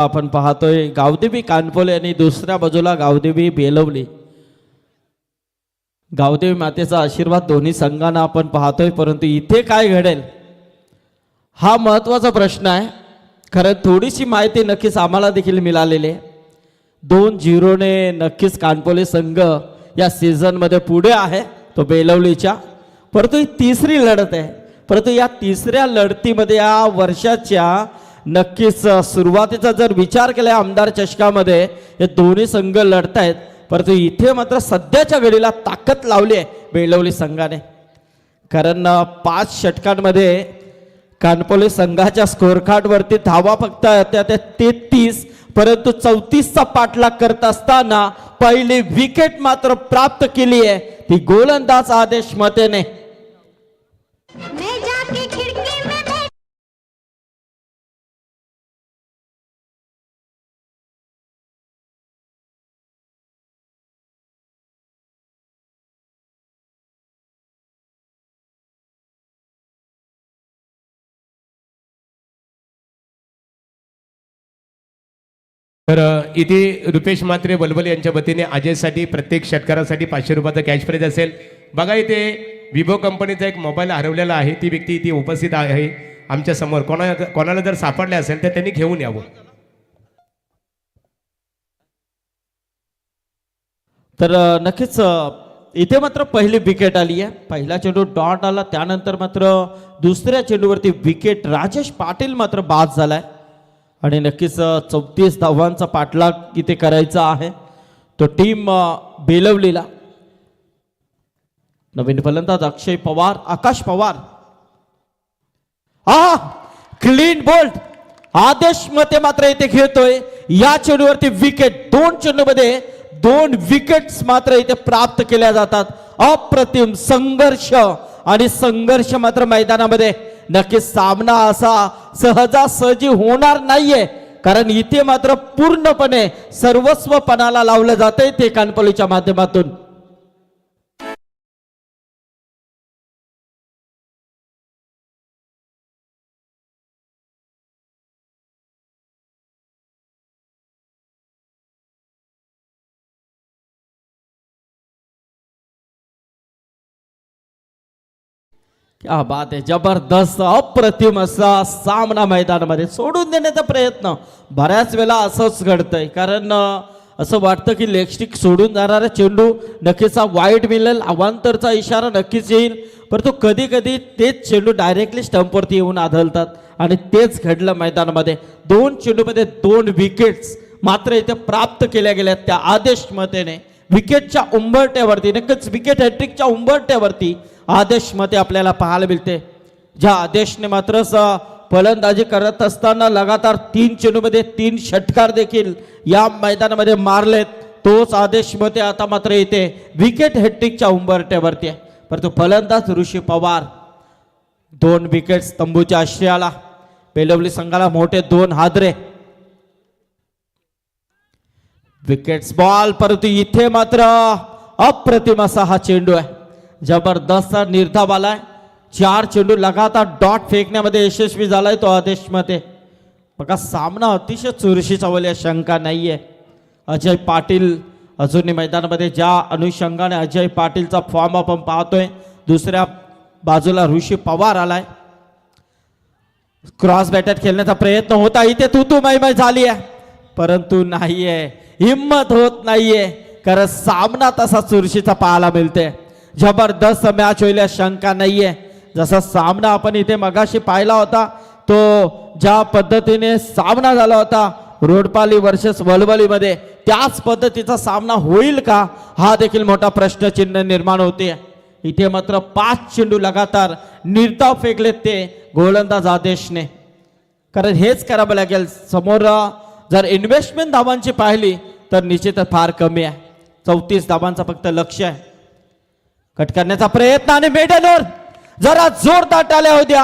आपण पाहतोय गावदेवी कानपोले आणि दुसऱ्या बाजूला गावदेवी बेलवली. गावदेवी मातेचा आशीर्वाद दोन्ही संघांना आपण पाहतोय परंतु इथे काय घडेल? हा महत्त्वाचा प्रश्न आहे. खरं थोडीशी माहिती नक्कीच आम्हाला देखील मिळालेली आहे. दोन झिरोने नक्कीच कानपोले संघ या सीझनमध्ये पुढे आहे तो बेलवलीच्या. परंतु ही तिसरी लढत आहे. परंतु या तिसऱ्या लढतीमध्ये या वर्षाच्या नक्कीच सुरुवातीचा जर विचार केला आमदार चषकामध्ये हे दोन्ही संघ लढत आहेत परंतु इथे मात्र सध्याच्या घडीला ताकद लावली आहे बेळवली संघाने. कारण पाच षटकांमध्ये कानपोली संघाच्या स्कोअरकार्डवरती धावा फक्त त्या त्या तेहतीस परंतु चौतीसचा पाठलाग करत असताना पहिली विकेट मात्र प्राप्त केली आहे. ती गोलंदाज आदेश मतेने. तर इथे रुपेश मात्रे बलबल यांच्या वतीने अजयसाठी प्रत्येक षटकारासाठी पाचशे रुपयाचा कॅश प्राईज असेल. बघा इथे विवो कंपनीचा एक मोबाईल हरवलेला आहे. ती व्यक्ती इथे उपस्थित आहे. आमच्यासमोर कोणा कोणाला जर सापडले असेल तर त्यांनी घेऊन यावं. तर नक्कीच इथे मात्र पहिली विकेट आली आहे. पहिला चेंडू डॉट आला. त्यानंतर मात्र दुसऱ्या चेंडूवरती विकेट राजेश पाटील मात्र बाद झालाय. आणि नक्कीच चौतीस धावांचा पाठलाग इथे करायचा आहे. तो टीम बेलवलेला बेलवलीला. नवीन फलंदाज अक्षय पवार आकाश पवार. हा क्लीन बोल्ट आदेश मते मात्र इथे खेळतोय. या चेंडूवरती विकेट दोन चेंडूमध्ये दोन विकेट्स मात्र इथे प्राप्त केल्या जातात. अप्रतिम संघर्ष. आणि संघर्ष मात्र मैदानामध्ये नक्कीच सामना असा सहजासहजी होणार नाहीये. कारण इथे मात्र पूर्णपणे सर्वस्वपणाला लावलं जातंय ते कानपलीच्या माध्यमातून. क्या बात आहे जबरदस्त अप्रतिम असा सामना मैदानामध्ये सोडून देण्याचा प्रयत्न. बऱ्याच वेळा असंच घडतंय कारण असं वाटतं की लेगस्टिक सोडून जाणारा चेंडू नक्कीच हा वाईट मिळेल अवांतरचा इशारा नक्कीच येईल परंतु कधी कधी तेच चेंडू डायरेक्टली स्टंपवरती येऊन आढळतात आणि तेच घडलं मैदानामध्ये. दोन चेंडूमध्ये दोन विकेट्स मात्र इथे प्राप्त केल्या गेल्या त्या आदेश मतेने विकेटच्या उंबरट्यावरती नक्कीच विकेट हॅट्रिकच्या उंबरट्यावरती आदेश मते आपल्याला पाहायला मिळते. ज्या आदेशने मात्र स- फलंदाजी करत असताना लगातार तीन चेंडूमध्ये तीन षटकार देखील या मैदानामध्ये मारलेत. तोच आदेश मते आता मात्र येते विकेट हेट्टिकच्या उंबरट्यावरती आहे. परंतु फलंदाज ऋषी पवार दोन विकेट्स तंबूच्या आश्रयाला. पेलवली संघाला मोठे दोन हादरे. विकेट्स बॉल परंतु इथे मात्र अप्रतिम असा हा चेंडू आहे. जबरदस्त निर्धाव आलाय. चार चेंडू लगातार डॉट फेकण्यामध्ये यशस्वी झालाय तो आदेशमध्ये बघा सामना अतिशय चुरशीचा वल्या शंका नाहीये. अजय पाटील अजूनही मैदानामध्ये ज्या अनुषंगाने अजय पाटीलचा फॉर्म आपण पाहतोय दुसऱ्या बाजूला ऋषी पवार आलाय. क्रॉस बॅटर खेळण्याचा प्रयत्न होता इथे तू तू मैमै झाली आहे परंतु नाहीये हिम्मत होत नाहीये. कारण सामना तसा चुरशीचा पाहायला मिळते जबरदस्त मॅच होईल शंका शंका नाहीये. जसा सामना आपण इथे मगाशी पाहिला होता तो ज्या पद्धतीने सामना झाला होता रोडपाली वर्सेस वलवलीमध्ये त्याच पद्धतीचा सामना होईल का? हा देखील मोठा प्रश्नचिन्ह निर्माण होते. इथे मात्र पाच चेंडू लगातार निर्धाव फेकलेत ते गोलंदाज आदेशने. कारण हेच करावं लागेल. समोर जर इन्व्हेस्टमेंट धावांची पाहिली तर निश्चितच फार कमी आहे. चौतीस धावांचा फक्त लक्ष आहे. कट करण्याचा प्रयत्न आणि मेडलवर जरा जोरदार टाळ्या होत्या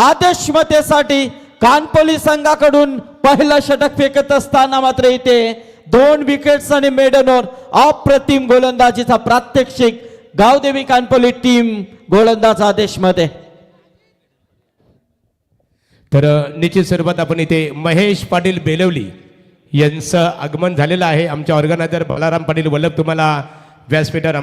आदेशमतेसाठी कानपोली संघाकडून पहिला षटक फेकत असताना मात्र इथे दोन विकेट्स आणि मेडनवर अप्रतिम गोलंदाजीचा प्रात्यक्षिक गावदेवी कानपोली टीम गोलंदाज आदेशमध्ये तर निश्चित स्वरूपात आपण इथे महेश पाटील बेलवली यांचं आगमन झालेलं आहे. आमच्या ऑर्गनायझर बलाराम पाटील वल्लभ तुम्हाला व्यासपीठावर